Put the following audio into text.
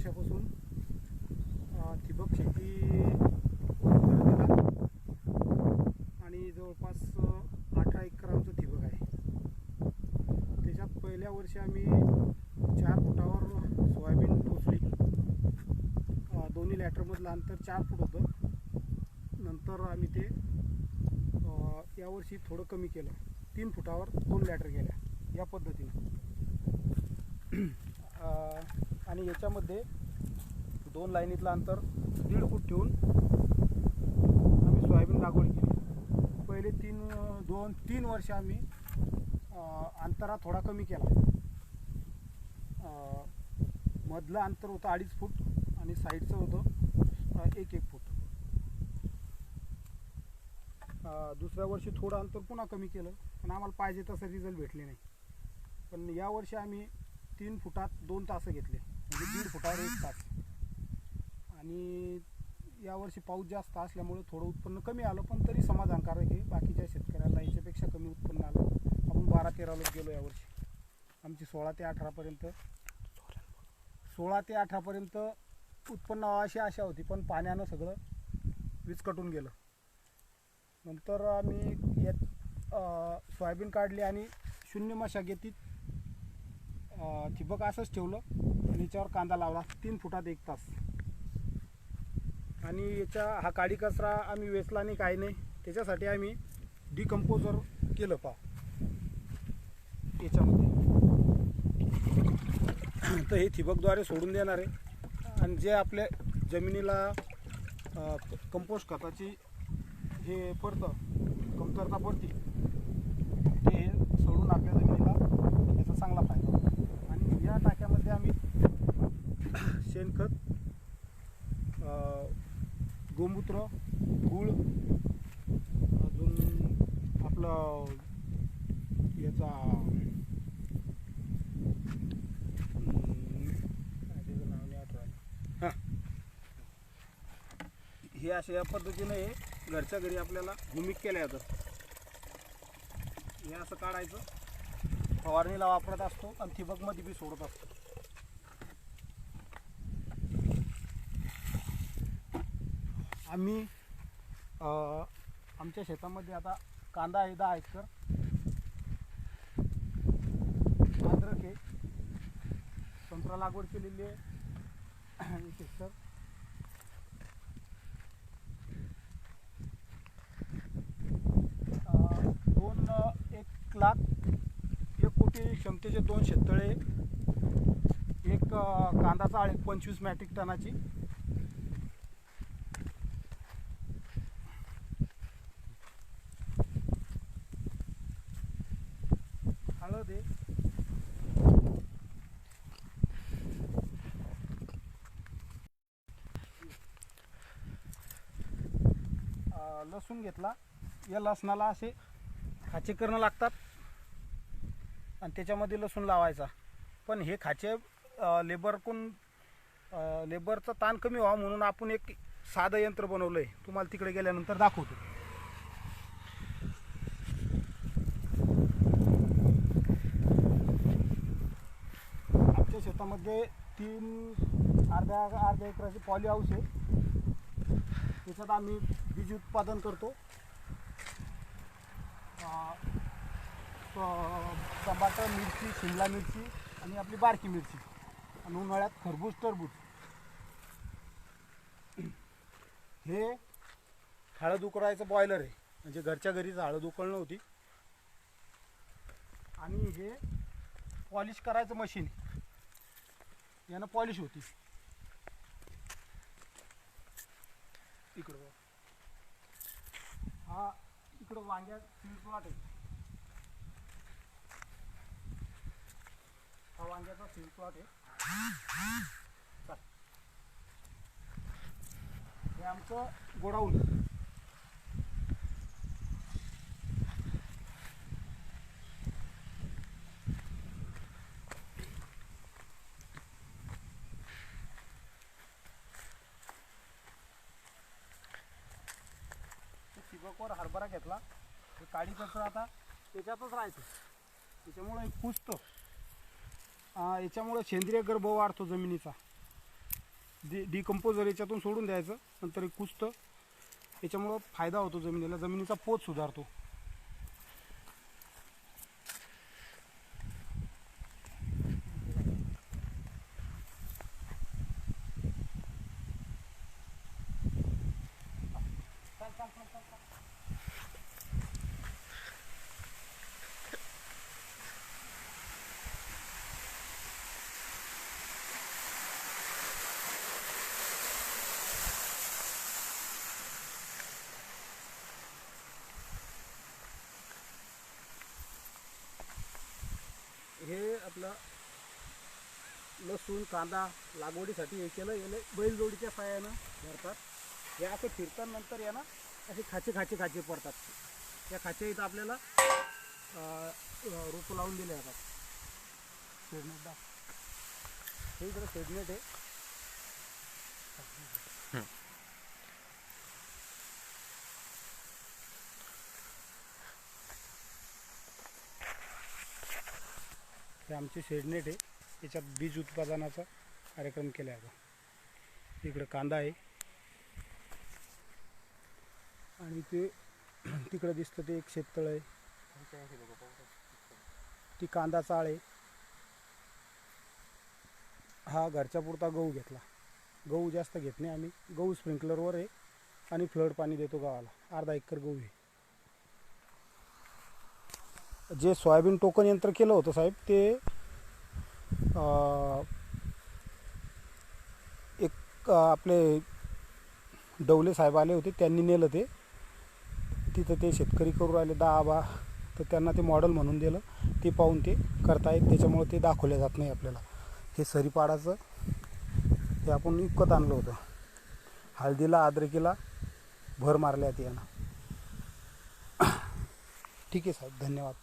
वर्षापासून ठिबक शेती करत आणि जवळपास अठरा एकर आमचं ठिबक आहे. त्याच्यात पहिल्या वर्षी आम्ही चार फुटावर सोयाबीन टोचली दोन्ही लॅटरमधलं अंतर चार फूट होतं. नंतर आम्ही ते यावर्षी थोडं कमी केलं. तीन फुटावर दोन लॅटर गेल्या या पद्धतीनं. आणि याच्यामध्ये दोन लाईनीतलं अंतर दीड फूट ठेवून आम्ही सोयाबीन लागवड केली. पहिले तीन दोन तीन वर्ष आम्ही अंतरा थोडा कमी केला. मधलं अंतर होतं अडीच फूट आणि साईडचं होतं एक एक फूट. दुसऱ्या वर्षी थोडं अंतर पुन्हा कमी केलं पण आम्हाला पाहिजे तसं रिझल्ट भेटले नाही. पण यावर्षी आम्ही तीन फुटात दोन तास घेतले. म्हणजे दीड फुटावर एक तास. आणि यावर्षी पाऊस जास्त असल्यामुळे थोडं उत्पन्न कमी आलं पण तरी समाधानकारक आहे. बाकीच्या शेतकऱ्याला याच्यापेक्षा कमी उत्पन्न आलं. आपण बारा तेरा लोक गेलो यावर्षी आमची सोळा ते अठरापर्यंत सोळा ते अठरापर्यंत उत्पन्न अशी आशा होती पण पाण्यानं सगळं विस्कटून गेलं. नंतर आम्ही यात सोयाबीन काढली आणि शून्य मशागतीत ठिबक असंच ठेवलं. याच्यावर कांदा लावला तीन फुटात एक तास. आणि याच्या हा काडी कचरा आम्ही वेचला नाही काही नाही. त्याच्यासाठी आम्ही डिकम्पोजर केलं पा याच्यामध्ये. तर हे ठिबकद्वारे सोडून देणार आहे. आणि जे आपल्या जमिनीला कंपोस्ट खताची हे पडतं कमतरता पडती ते सोडून आपल्या जमिनीला याचा चांगला फायदा होतो आणि या टाक्यामध्ये आम्ही शेणखत अ, गोमूत्र गूळ अजून आपलं याचा त्याचं नाव हां. हे अशा या पद्धतीनं हे घरच्या घरी आपल्याला भूमिक केलं जातं हे असं काढायचं. फवारणीला वापरत असतो आणि ठिबकमध्ये बी सोडत असतो. आम्ही आमच्या शेतामध्ये आता कांदा आहे दहा एकर. अद्रक आहे. संत्रा लागवड केलेली आहे. एक एकर दोन एक लाख एक कोटी क्षमतेचे दोन शेततळे. एक कांदाचा कांदा चाळ एक पंचवीस मॅट्रिक टनाची हळद आहे अ, लसूण घेतला. या लसणाला असे खाचे करणं लागतात. आणि त्याच्यामध्ये लसूण लावायचा. पण हे खाचे लेबरकून लेबरचा ताण कमी व्हावा म्हणून आपण एक साधं यंत्र बनवलं आहे तुम्हाला तिकडे गेल्यानंतर दाखवतो. आमच्या शेतामध्ये तीन अर्ध्या अर्ध्या एकराची पॉली हाऊस आहे. त्याच्यात आम्ही बीज उत्पादन करतो. टमाटर मिरची शिमला मिरची आणि आपली बारकी मिरची आणि उन्हाळ्यात खरबूज टरबूज. हे हळद उकळायचं बॉयलर आहे. म्हणजे घरच्या घरीच हळद उकळणं होती. आणि हे पॉलिश करायचं मशीन यानं पॉलिश होती. इकडं हा इकडं वांग्यात सीड प्लॉट आहे हा वांग्याचा सीड प्लॉट आहे. चल. हे आमचं गोडाऊन. ठिबकवर हरभरा घेतला. तर काळी कचरा आता त्याच्यातच राहायचं. त्याच्यामुळं एक कुजतं याच्यामुळं सेंद्रिय गर्भ वाढतो जमिनीचा. डि डिकम्पोजर याच्यातून सोडून द्यायचं. नंतर एक कुसतं याच्यामुळं फायदा होतो जमिनीला. जमिनीचा पोत सुधारतो. हे आपलं लसूण कांदा लागवडीसाठी हे केलं याला बैलजोडीच्या साह्यानं भरतात हे असं फिरतानंतर यानं असे खाचे खाचे खाचे पडतात. त्या खाच्या इथं आपल्याला रोपं लावून दिले जातात. शेडनेट हे इकडे शेडनेट आहे. हे. आमचे शेडनेट आहे. याच्यात बीज उत्पादनाचा कार्यक्रम केला आहे इकडं कांदा आहे. आणि ते तिकडं दिसतं ते एक शेततळ आहे. ती कांदा चाळ आहे. हा घरच्या पुरता गहू घेतला. गहू जास्त घेत नाही आम्ही. गहू स्प्रिंकलरवर आहे आणि फ्लड पाणी देतो गावाला. अर्धा एकर गहू आहे. जे सोयाबीन टोकन यंत्र केलं होतं साहेब ते एक आपले डवले साहेब आले होते. त्यांनी नेलं ते. तिथं ते शेतकरी करू राहिले दहा बा तर त्यांना ते मॉडेल म्हणून दिलं. ते पाहून ते करतायत. त्याच्यामुळे ते दाखवले जात नाही आपल्याला. हे सरीपाडाचं ते आपण विकत आणलं होतं. हळदीला अद्रकीला भर मारल्यात यानं. ठीक आहे साहेब धन्यवाद.